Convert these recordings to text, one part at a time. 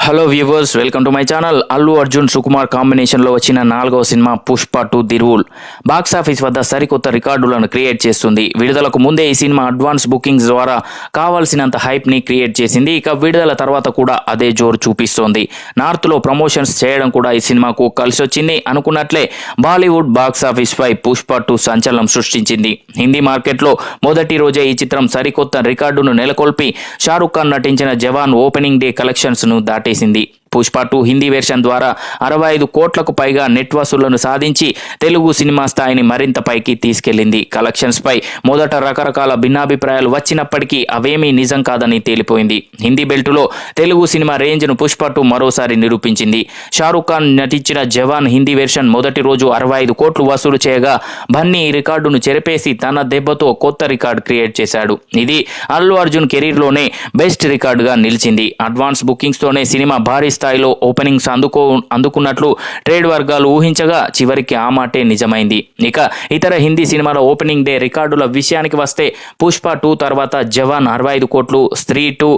Hello viewers welcome to my channel Allu Arjun Sukumar కాంబినేషన్లో వచ్చిన నాలుగవ cinema Pushpa two the rule box office వద్ద సరికొత్త రికార్డులను క్రియేట్ చేస్తుంది. విడుదలకు ముందే ఈ సినిమా అడ్వాన్స్ బుకింగ్స్ ద్వారా కావాల్సినంత హైప్ని క్రియేట్ చేసింది. ఇక విడుదల తర్వాత కూడా అదే జోరు చూపిస్తోంది. నార్త్లో ప్రమోషన్స్ చేయడం కూడా ఈ సినిమాకు కలిసి వచ్చింది. అనుకున్నట్లే బాలీవుడ్ బాక్స్ ఆఫీస్ పై పుష్ప టు సంచలనం సృష్టించింది. హిందీ మార్కెట్లో మొదటి రోజే ఈ చిత్రం సరికొత్త రికార్డును నెలకొల్పి షారుఖ్ ఖాన్ నటించిన జవాన్ ఓపెనింగ్ డే కలెక్షన్స్ను దాటి దాటేసింది పుష్ప టూ హిందీ వెర్షన్ ద్వారా అరవై ఐదు కోట్లకు పైగా నెట్ వసూళ్ళను సాధించి తెలుగు సినిమా స్థాయిని మరింత పైకి తీసుకెళ్ళింది కలెక్షన్స్ పై మొదట రకరకాల భిన్నాభిప్రాయాలు వచ్చినప్పటికీ అవేమీ నిజం కాదని తేలిపోయింది. హిందీ బెల్టులో తెలుగు సినిమా రేంజ్ను పుష్ప టూ మరోసారి నిరూపించింది. షారూఖ్ ఖాన్ నటించిన జవాన్ హిందీ వెర్షన్ మొదటి రోజు అరవై ఐదు కోట్లు వసూలు చేయగా బన్నీ ఈ రికార్డును చెరిపేసి తన దెబ్బతో కొత్త రికార్డు క్రియేట్ చేశాడు. ఇది అల్లు అర్జున్ కెరీర్లోనే బెస్ట్ రికార్డుగా నిలిచింది. అడ్వాన్స్ బుకింగ్స్తోనే సినిమా భారీ స్థాయిలో ఓపెనింగ్స్ అందుకో అందుకున్నట్లు ట్రేడ్ వర్గాలు ఊహించగా చివరికి ఆ మాటే నిజమైంది. ఇక ఇతర హిందీ సినిమాల ఓపెనింగ్ డే రికార్డుల విషయానికి వస్తే పుష్ప టూ తర్వాత జవాన్ అరవై ఐదు కోట్లు స్త్రీ టూ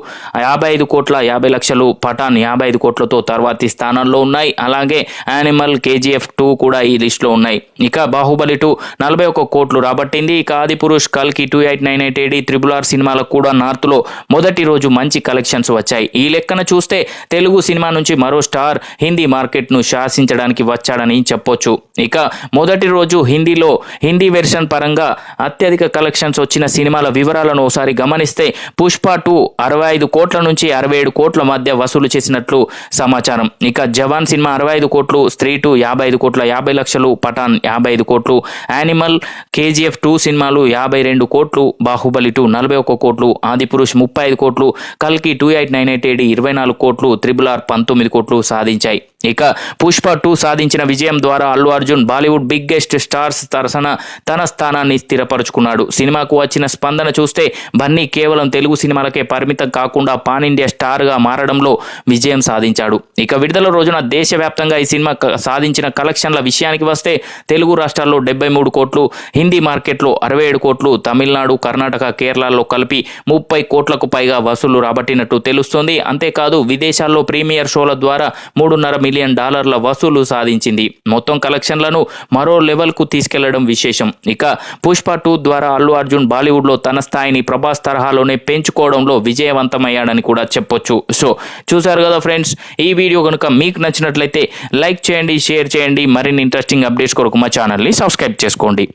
యాభై ఐదు కోట్ల యాభై లక్షలు పఠాన్ యాభై ఐదు కోట్లతో తర్వాతి స్థానంలో ఉన్నాయి. అలాగే యానిమల్ కేజీఎఫ్ టూ కూడా ఈ లిస్టులో ఉన్నాయి. ఇక బాహుబలి టూ నలభై ఒక్క కోట్లు రాబట్టింది. ఇక ఆది పురుష్ కల్కి two eight nine eight AD triple R సినిమాలకు కూడా నార్త్లో మొదటి రోజు మంచి కలెక్షన్స్ వచ్చాయి. ఈ లెక్కన చూస్తే తెలుగు సినిమా నుంచి మరో స్టార్ హిందీ మార్కెట్ను శాసించడానికి వచ్చాడని చెప్పొచ్చు. ఇక మొదటి రోజు హిందీలో హిందీ వెర్షన్ పరంగా అత్యధిక కలెక్షన్స్ వచ్చిన సినిమాల వివరాలను ఒకసారి గమనిస్తే పుష్ప టూ అరవై ఐదు కోట్ల నుంచి అరవై ఏడు కోట్ల మధ్య వసూలు చేసినట్లు సమాచారం. ఇక జవాన్ సినిమా అరవై ఐదు కోట్లు స్త్రీ టూ యాభై ఐదు కోట్ల యాభై లక్షలు పఠాన్ యాభై ఐదు కోట్లు యానిమల్ కేజీఎఫ్ టూ సినిమాలు యాభై రెండు కోట్లు బాహుబలి టూ నలభై ఒక్క కోట్లు ఆదిపురుష్ ముప్పై ఐదు కోట్లు కల్కి two eight nine eight AD ఇరవై నాలుగు కోట్లు త్రిబుల్ ఆర్ పంతొమ్మిది కోట్లు సాధించాయి. ఇక పుష్ప టూ సాధించిన విజయం ద్వారా Allu Arjun Bollywood biggest stars తరసన తన స్థానాన్ని స్థిరపరుచుకున్నాడు. సినిమాకు వచ్చిన స్పందన చూస్తే బన్నీ కేవలం తెలుగు సినిమాలకే పరిమితం కాకుండా పాన్ ఇండియా స్టార్గా మారడంలో విజయం సాధించాడు. ఇక విడుదల రోజున దేశవ్యాప్తంగా ఈ సినిమా క- సాధించిన కలెక్షన్ల విషయానికి వస్తే తెలుగు రాష్ట్రాల్లో డెబ్బై మూడు కోట్లు హిందీ మార్కెట్లో అరవై ఏడు కోట్లు తమిళనాడు కర్ణాటక కేరళలో కలిపి ముప్పై కోట్లకు పైగా వసూలు రాబట్టినట్టు తెలుస్తోంది. అంతేకాదు విదేశాల్లో ప్రీమియర్ షోల ద్వారా మూడున్నర మిలియన్ డాలర్ల వసూలు సాధించింది. మొత్తం కలెక్షన్లను మరో లెవెల్కు తీసుకెళ్ళడం విశేషం. ఇక పుష్ప టూ ద్వారా అల్లు అర్జున్ బాలీవుడ్లో తన స్థాయిని ప్రభాస్ తరహాలోనే పెంచుకోవడంలో విజయవంతమయ్యాడని కూడా చెప్పొచ్చు. సో చూసారు కదా ఫ్రెండ్స్ ఈ వీడియో కనుక మీకు నచ్చినట్లయితే లైక్ చేయండి షేర్ చేయండి. మరిన్ని ఇంట్రెస్టింగ్ అప్డేట్స్ కొరకు మా ఛానల్ని సబ్స్క్రైబ్ చేసుకోండి.